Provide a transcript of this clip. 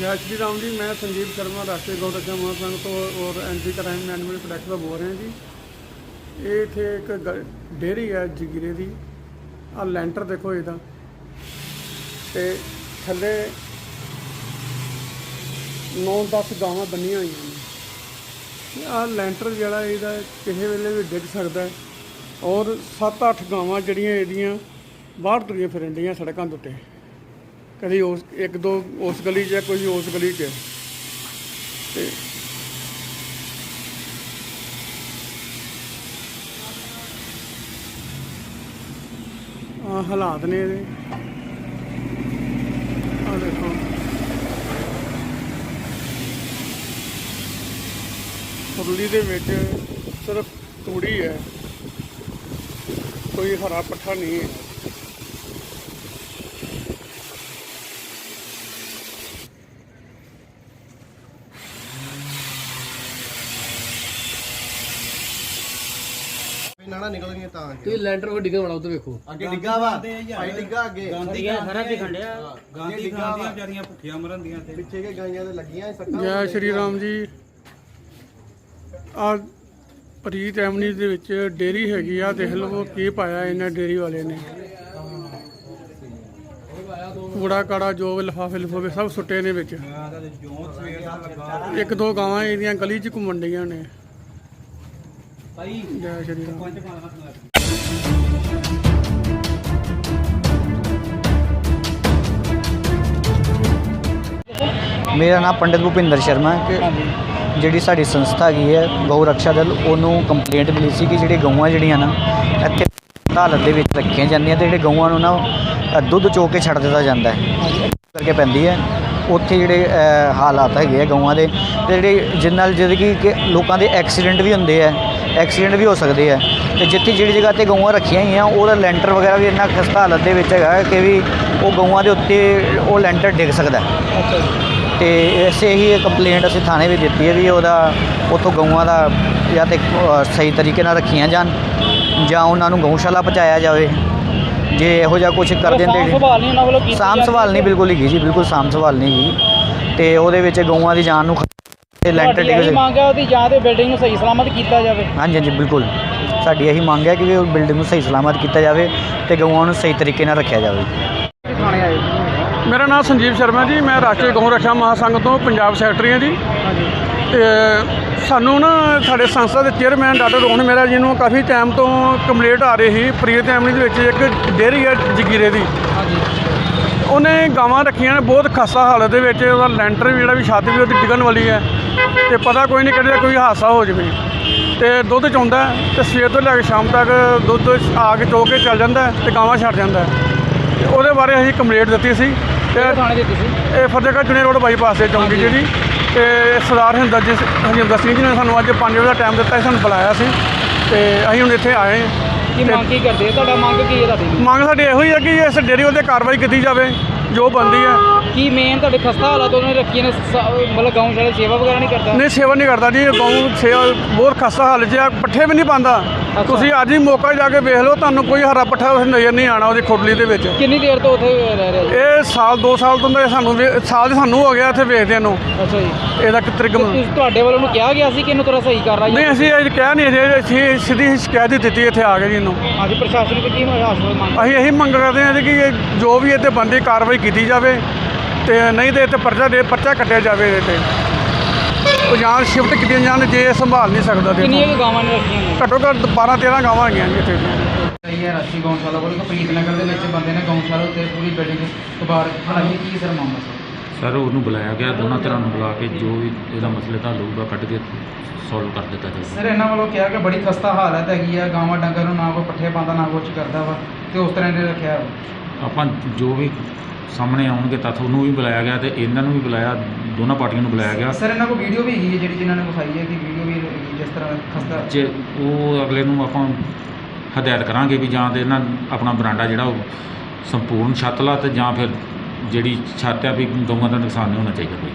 ਜੈ ਸ਼੍ਰੀ ਰਾਮ ਜੀ, ਮੈਂ ਸੰਜੀਵ ਸ਼ਰਮਾ, ਰਾਸ਼ਟਰੀ ਗਊ ਰੱਖਿਆ ਮਹਾਸੰਘ ਤੋਂ ਔਰ ਐਂਟੀ ਕ੍ਰਾਈਮ ਐਨੀਮਲ ਪ੍ਰੋਟੈਕਟ ਤੋਂ ਬੋਲ ਰਿਹਾ ਜੀ। ਇਹ ਇੱਥੇ ਇੱਕ ਗ- ਡੇਅਰੀ ਹੈ ਜਗੀਰੇ ਦੀ। ਆ ਲੈਂਟਰ ਦੇਖੋ ਇਹਦਾ। ਤੇ ਥੱਲੇ 9-10 ਗਾਵਾਂ ਬੰਨੀਆਂ ਹੋਈਆਂ ਨੇ। ਆ ਲੈਂਟਰ ਜਿਹੜਾ ਇਹਦਾ ਕਿਸੇ ਵੇਲੇ ਵੀ ਡਿੱਗ ਸਕਦਾ ਔਰ 7-8 ਗਾਵਾਂ ਜਿਹੜੀਆਂ ਇਹਦੀਆਂ ਬਾਹਰ ਤੁਰੀਆਂ ਫਿਰਨ ਡੀਆਂ ਸੜਕਾਂ ਦੇ ਉੱਤੇ। ਕਦੀ ਉਸ, ਇੱਕ ਦੋ ਉਸ ਗਲੀ 'ਚ ਹੈ ਕੋਈ ਉਸ ਗਲੀ 'ਚ ਤੇ ਆ ਹਾਲਾਤ ਨੇ ਇਹਦੇ। ਆ ਦੇਖੋ। ਫੁਰਲੀ ਦੇ ਵਿੱਚ ਸਿਰਫ ਤੂੜੀ ਹੈ। ਕੋਈ ਹਰਾ ਪੱਠਾ ਨਹੀਂ ਹੈ। ਨਾੜਾ ਨਿਕਲ ਗਈਆਂ ਤਾਂ ਤੁਸੀਂ ਲੈਂਟਰ ਕੋ ਡਿੱਗਾ ਬਣਾ ਉਧਰ ਵੇਖੋ। ਅੱਗੇ ਡਿੱਗਾ ਵਾ। ਭਾਈ ਡਿੱਗਾ ਅੱਗੇ। ਸਾਰਾ ਦਿਖਣ ਡਿਆ ਗਾਂਧੀ ਗਾਂ ਦੀਆਂ ਵਿਚਾਰੀਆਂ ਭੁੱਖੀਆਂ ਮਰਨ ਦੀਆਂ ਤੇ ਪਿੱਛੇ ਕੇ ਗਾਈਆਂ ਤੇ ਲੱਗੀਆਂ ਇਹ ਸੱਟਾਂ ਜੈ ਸ਼੍ਰੀ ਰਾਮ ਜੀ। ਆ ਪ੍ਰੀਤ ਐਵਨੀ ਦੇ ਵਿੱਚ ਡੇਰੀ ਹੈਗੀ ਆ ਦੇਖ ਲਵੋ ਕੀ ਪਾਇਆ ਇਹਨਾਂ ਡੇਰੀ ਵਾਲੇ ਨੇ। ਕੂੜਾ ਕਾੜਾ ਜੋ ਲਿਫਾਫੇ ਲਿਫਾਫੇ ਸਭ ਸੁੱਟੇ ਨੇ ਵਿੱਚ। ਇੱਕ ਦੋ ਗਾਵਾਂ ਇਹਦੀਆਂ ਗਲੀ 'ਚ ਘੁੰਮਣ ਡੀਆਂ ਨੇ। ਭਾਈ ਜੈ ਸ਼੍ਰੀ ਰਾਮ ਪੰਜ ਪਾਣਾ ਮੇਰਾ ਨਾਮ ਪੰਡਿਤ ਭੁਪਿੰਦਰ ਸ਼ਰਮਾ ਹੈ ਕਿ ਜਿਹੜੀ ਸਾਡੀ ਸੰਸਥਾ ਹੈਗੀ ਹੈ, ਗਊ ਰੱਖਿਆ ਦਲ, ਉਹਨੂੰ ਕੰਪਲੇਂਟ ਮਿਲੀ ਸੀ ਕਿ ਜਿਹੜੀ ਗਊਆਂ ਜਿਹੜੀਆਂ ਨਾ, ਇੱਥੇ ਹਾਲਤ ਦੇ ਵਿੱਚ ਰੱਖੀਆਂ ਜਾਂਦੀਆਂ ਤੇ ਜਿਹੜੇ ਗਊਆਂ ਨੂੰ ਨਾ ਦੁੱਧ ਚੋ ਕੇ ਛੱਡ ਦਿੱਤਾ ਜਾਂਦਾ ਹੈ। ਕਰਕੇ ਪੈਂਦੀ ਹੈ। ਉੱਥੇ ਜਿਹੜੇ ਹਾਲਾਤ ਹੈਗੇ ਆ ਗਊਆਂ ਦੇ, ਤੇ ਜਿਹੜੇ ਜਿਸ ਨਾਲ ਜਿਹਦੇ ਕਿ ਕਿ ਲੋਕਾਂ ਦੇ ਐਕਸੀਡੈਂਟ ਵੀ ਹੁੰਦੇ ਆ। ਐਕਸੀਡੈਂਟ ਵੀ ਹੋ ਸਕਦੇ ਆ। ਤੇ ਜਿੱਥੇ ਜਿਹੜੀ ਜਗ੍ਹਾ ਤੇ ਗਊਆਂ ਰੱਖੀਆਂ ਹੋਈਆਂ ਉਹਦਾ ਲੈਂਟਰ ਵਗੈਰਾ ਵੀ ਇੰਨਾ ਖਸਤਾ ਹਾਲਤ ਦੇ ਵਿੱਚ ਹੈਗਾ ਕਿ ਵੀ ਉਹ ਗਊਆਂ ਦੇ ਉੱਤੇ ਉਹ ਲੈਂਟਰ ਡਿੱਗ ਸਕਦਾ ਹੈ। ਤੇ ਐਸੇ ਹੀ ਕੰਪਲੇਂਟ ਅਸੀਂ ਥਾਣੇ ਵਿੱਚ ਦਿੱਤੀ ਹੈ ਵੀ ਉਹਦਾ ਉੱਥੋਂ ਗਊਆਂ ਦਾ ਜਾਂ ਤੇ ਸਹੀ ਤਰੀਕੇ ਨਾਲ ਰੱਖੀਆਂ ਜਾਣ ਜਾਂ ਉਹਨਾਂ ਨੂੰ ਗਊਸ਼ਾਲਾ ਪਹੁੰਚਾਇਆ ਜਾਵੇ। ਜੇ ਇਹੋ ਜਿਹਾ ਕੁਝ ਕਰ ਦਿੰਦੇ ਸੰਭਾਲ ਨਹੀਂ ਉਹਨਾਂ ਵੱਲੋਂ ਕੀਤੀ ਸਾਂਭ ਸੰਭਾਲ ਨਹੀਂ ਬਿਲਕੁਲ ਹੈਗੀ ਜੀ ਬਿਲਕੁਲ ਸਾਂਭ ਸੰਭਾਲ ਨਹੀਂ ਹੈਗੀ ਤੇ ਉਹਦੇ ਵਿੱਚ ਗਊਆਂ ਦੀ ਜਾਨ ਨੂੰ ਤੇ ਲੈਂਟਰ ਤੁਹਾਡੀ ਡਿੱਗ ਇਹੀ ਮੰਗ ਹੈ ਉਹਦੀ ਜਾਂ ਤੇ ਬਿਲਡਿੰਗ ਨੂੰ ਸਹੀ ਸਲਾਮਤ ਕੀਤਾ ਜਾਵੇ। ਹਾਂਜੀ ਹਾਂਜੀ ਬਿਲਕੁਲ। ਸਾਡੀ ਇਹੀ ਮੰਗ ਹੈ ਕਿ ਉਹ ਬਿਲਡਿੰਗ ਨੂੰ ਸਹੀ ਸਲਾਮਤ ਕੀਤਾ ਜਾਵੇ ਤੇ ਗਊਆਂ ਨੂੰ ਸਹੀ ਤਰੀਕੇ ਨਾਲ ਰੱਖਿਆ ਜਾਵੇ। ਥਾਣੇ ਆਏ ਮੇਰਾ ਨਾਮ ਸੰਜੀਵ ਸ਼ਰਮਾ ਜੀ ਮੈਂ ਰਾਸ਼ਟਰੀ ਗਊ ਰੱਖਿਆ ਮਹਾਸੰਘ ਤੋਂ ਪੰਜਾਬ ਸੈਕਟਰੀ ਹਾਂ ਜੀ ਤੇ ਸਾਨੂੰ ਨਾ ਸਾਡੇ ਸੰਸਥਾ ਦੇ ਚੇਅਰਮੈਨ ਡਾਕਟਰ ਰੋਹਨ ਮੇਰਾ ਜੀ ਨੂੰ ਕਾਫੀ ਟਾਈਮ ਤੋਂ ਕੰਪਲੇਂਟ ਆ ਰਹੀ ਸੀ ਪ੍ਰੀਤ ਐਮਨੀ ਦੇ ਵਿੱਚ ਇੱਕ ਡੇਅਰੀ ਹੈ ਜਗੀਰੇ ਦੀ। ਉਹਨੇ ਗਾਵਾਂ ਰੱਖੀਆਂ ਨੇ ਬਹੁਤ ਖਸਤਾ ਹਾਲਤ ਦੇ ਵਿੱਚ ਉਹਦਾ ਲੈਂਟਰ ਵੀ ਜਿਹੜਾ ਵੀ ਛੱਤ ਵੀ ਉਹਦੀ ਡਿੱਗਣ ਵਾਲੀ ਹੈ। ਤੇ ਪਤਾ ਕੋਈ ਨਹੀਂ ਕਿਹੜੇ ਕੋਈ ਹਾਦਸਾ ਹੋ ਜਾਵੇ। ਤੇ ਦੁੱਧ ਚੋਂਦਾ ਤੇ ਸਵੇਰ ਤੋਂ ਲੈ ਕੇ ਸ਼ਾਮ ਤੱਕ ਦੁੱਧ ਆ ਕੇ ਚੋ ਕੇ ਚੱਲ ਜਾਂਦਾ ਤੇ ਗਾਵਾਂ ਛੱਡ ਜਾਂਦਾ ਤੇ ਉਹਦੇ ਬਾਰੇ ਅਸੀਂ ਕੰਪਲੇਂਟ ਦਿੱਤੀ ਸੀ। ਤੇ ਥਾਣੇ ਦਿੱਤੀ ਸੀ? ਇਹ ਫਤਿਹਗੜ੍ਹ ਚੁਣੇ ਰੋਡ ਬਾਈਪਾਸ ਤੇ ਚੌਂਕੀ ਜਿਹੜੀ ਤੇ ਸਰਦਾਰ ਹਿੰਦਰ ਜੀ ਹਰਿੰਦਰ ਸਿੰਘ ਜੀ ਨੇ ਸਾਨੂੰ ਅੱਜ 5 ਵਜੇ ਦਾ ਟਾਈਮ ਦਿੱਤਾ ਸੀ ਸਾਨੂੰ ਬੁਲਾਇਆ ਸੀ। ਤੇ ਅਸੀਂ ਹੁਣ ਇੱਥੇ ਆਏ ਹਾਂ। ਕੀ ਮੰਗ ਕੀ ਕਰਦੇ? ਤੁਹਾਡਾ ਮੰਗ ਕੀ ਹੈ ਤੁਹਾਡੀ? ਮੰਗ ਸਾਡੀ ਇਹੋ ਹੀ ਹੈ ਕਿ ਇਸ ਡੇਅਰੀ ਉੱਤੇ ਕਾਰਵਾਈ ਕੀਤੀ ਜਾਵੇ ਜੋ ਬੰਦੀ ਹੈ। ਕੀ ਮੇਨ ਤੁਹਾਡੇ ਖਸਤਾ ਹਾਲਾਤ ਉਹਨੇ ਰੱਖੀਆਂ ਨੇ? ਸ- ਮਤਲਬ ਗਊਸ਼ਾਲਾ ਦੀ ਸੇਵਾ ਵਗੈਰਾ ਨਹੀਂ ਕਰਦਾ? ਨਹੀਂ ਸੇਵਾ ਨਹੀਂ ਕਰਦਾ ਜੀ ਗਊ ਸੇਵਾ ਬਹੁਤ ਖਸਤਾ ਹਾਲ 'ਚ ਆ ਪੱਠੇ ਵੀ ਨਹੀਂ ਪਾਉਂਦਾ। ਤੁਸੀਂ ਅੱਜ ਹੀ ਮੌਕਾ ਜਾ ਕੇ ਵੇਖ ਲਓ ਤੁਹਾਨੂੰ ਕੋਈ ਹਰਾ ਪੱਠਾ ਉਸ ਨਜ਼ਰ ਨਹੀਂ ਆਣਾ ਉਹਦੀ ਖੁਰਲੀ ਦੇ ਵਿੱਚ। ਕਿੰਨੀ ਦੇਰ ਤੋਂ ਉੱਥੇ ਰਹਿ ਰਿਹਾ ਜੀ? ਇਹ ਸਾਲ 2 ਸਾਲ ਤੋਂ ਤਾਂ ਸਾਨੂੰ ਵੇ- ਸਾਲ ਹੀ ਸਾਨੂੰ ਹੋ ਗਿਆ ਇੱਥੇ ਵੇਖਦੇ ਨੂੰ। ਅੱਛਾ ਜੀ। ਇਹਦਾ ਤਰੀਕਮ ਤੁਸੀਂ ਤੁਹਾਡੇ ਵੱਲੋਂ ਉਹਨੂੰ ਕਿਹਾ ਗਿਆ ਸੀ ਕਿ ਇਹਨੂੰ ਥੋੜਾ ਸਹੀ ਕਰ ਰਹਾ ਨਹੀਂ ਅਸੀਂ ਇਹ ਕਹਿ ਨਹੀਂ ਰਹੇ ਅਸੀਂ ਸਿੱਧੀ ਸ਼ਿਕਾਇਤ ਹੀ ਦਿੱਤੀ ਇੱਥੇ ਆ ਕੇ ਜੀ ਇਹਨੂੰ। ਹਾਂਜੀ ਪ੍ਰਸ਼ਾਸਨ ਕੋਲ ਕੀ ਮੰਗ ਅਸੀਂ ਇਹੀ ਮੰਗ ਕਰਦੇ ਹਾਂ ਜੀ ਕਿ ਇਹ ਜੋ ਵੀ ਇੱਥੇ ਬੰਦੀ ਕਾਰਵਾਈ ਕੀਤੀ ਜਾਵੇ। ਤੇ ਨਹੀਂ ਤੇ ਇੱਥੇ ਪਰਚਾ ਦੇ ਪਰਚਾ ਕੱਟਿਆ ਜਾਵੇ ਇਹਦੇ ਤੇ। ਉਹ ਜਾਂ ਸ਼ਿਫਟ ਕੀਤੀਆਂ ਜਾਣ ਜੇ ਇਹ ਸੰਭਾਲ ਨਹੀਂ ਸਕਦਾ ਤੇ ਕਿੰਨੀਆਂ ਕੁ ਗਾਵਾਂ ਨੇ ਰੱਖੀਆਂ ਨੇ ਘੱਟੋ ਘੱਟ 12 13 ਗਾਵਾਂ ਹੈਗੀਆਂ ਜੀ ਇੱਥੇ। ਸਹੀ ਹੈ ਰਾਸ਼ੀ ਗਊਸ਼ਾਲਾ ਕੋਲ ਕਪਰੀਤ ਨਗਰ ਦੇ ਵਿੱਚ ਬੰਦੇ ਨੇ ਗਊਸ਼ਾਲਾ ਉੱਤੇ ਪੂਰੀ ਬਿਲਡਿੰਗ ਕਬਾੜ ਬਣਾਈ ਕੀ ਸਰ ਮਾਮਲਾ ਸਰ ਸਰ ਉਹਨੂੰ ਬੁਲਾਇਆ ਗਿਆ ਦੋਨਾਂ ਤਰ੍ਹਾਂ ਨੂੰ ਬੁਲਾ ਕੇ ਜੋ ਵੀ ਇਹਦਾ ਮਸਲੇ ਦਾ ਹੋਊਗਾ ਕੱਢ ਕੇ ਸੋਲਵ ਕਰ ਦਿੱਤਾ ਜਾਊਗਾ। ਸਰ ਇਹਨਾਂ ਵੱਲੋਂ ਕਿਹਾ ਕਿ ਬੜੀ ਖਸਤਾ ਹਾਲਤ ਹੈਗੀ ਆ ਗਾਵਾਂ ਡੰਗਰ ਨੂੰ ਨਾ ਕੋਈ ਪੱਠੇ ਪਾਉਂਦਾ ਨਾ ਕੁਛ ਕਰਦਾ ਵਾ ਤੇ ਉਸ ਤਰ੍ਹਾਂ ਨੇ ਰੱਖਿਆ ਵਾ। ਆਪਾਂ ਜੋ ਵੀ ਸਾਹਮਣੇ ਆਉਣਗੇ ਤੱਥ ਉਹਨੂੰ ਵੀ ਬੁਲਾਇਆ ਗਿਆ ਤੇ ਇਹਨਾਂ ਨੂੰ ਵੀ ਬੁਲਾਇਆ ਦੋਨਾਂ ਪਾਰਟੀਆਂ ਨੂੰ ਬੁਲਾਇਆ ਗਿਆ। ਸਰ ਇਹਨਾਂ ਕੋਲ ਵੀਡੀਓ ਵੀ ਹੈਗੀ ਹੈ ਜਿਹੜੀ ਜਿਨ੍ਹਾਂ ਨੇ ਵਿਖਾਈ ਹੈ ਕਿ ਵੀਡੀਓ ਵੀ ਜਿਸ ਤਰ੍ਹਾਂ ਖਸਤਾ ਜੇ ਉਹ ਅਗਲੇ ਨੂੰ ਆਪਾਂ ਹਦਾਇਤ ਕਰਾਂਗੇ ਵੀ ਜਾਂ ਤੇ ਇਹਨਾਂ ਆਪਣਾ ਬਰਾਂਡਾ ਜਿਹੜਾ ਉਹ ਸੰਪੂਰਨ ਛੱਤ ਲਾ ਤੇ ਜਾਂ ਫਿਰ ਜਿਹੜੀ ਛੱਤ ਆ ਵੀ ਗਊਆਂ ਦਾ ਨੁਕਸਾਨ ਨਹੀਂ ਹੋਣਾ ਚਾਹੀਦਾ ਕੋਈ।